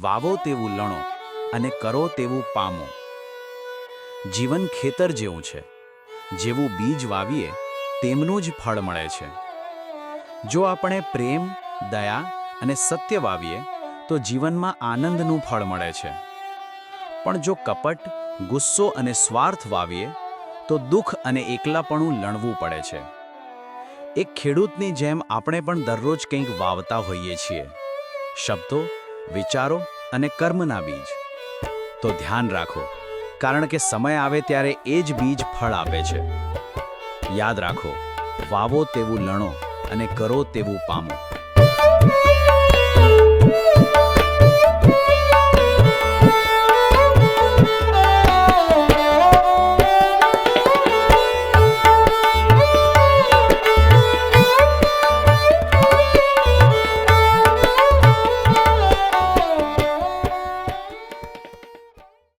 વાવો તેવું લણો અને કરો તેવું પામો. જીવન ખેતર જેવું છે. જેવું બીજ વાવીએ, તેમનું જ ફળ મળે છે. જો આપણે પ્રેમ, દયા અને સત્ય વાવીએ, તો જીવનમાં આનંદનું ફળ મળે છે. પણ જો કપટ, ગુસ્સો અને સ્વાર્થ વાવીએ, તો દુઃખ અને એકલાપણું લણવું પડે છે. એક ખેડૂતની જેમ આપણે પણ દરરોજ કંઈક વાવતા હોઈએ છીએ. શબ્દો વિચારો અને કર્મના બીજ. તો ધ્યાન રાખો, કારણ કે સમય આવે ત્યારે એ જ બીજ ફળ આપે છે. યાદ રાખો, વાવો તેવું લણો અને કરો તેવું પામો.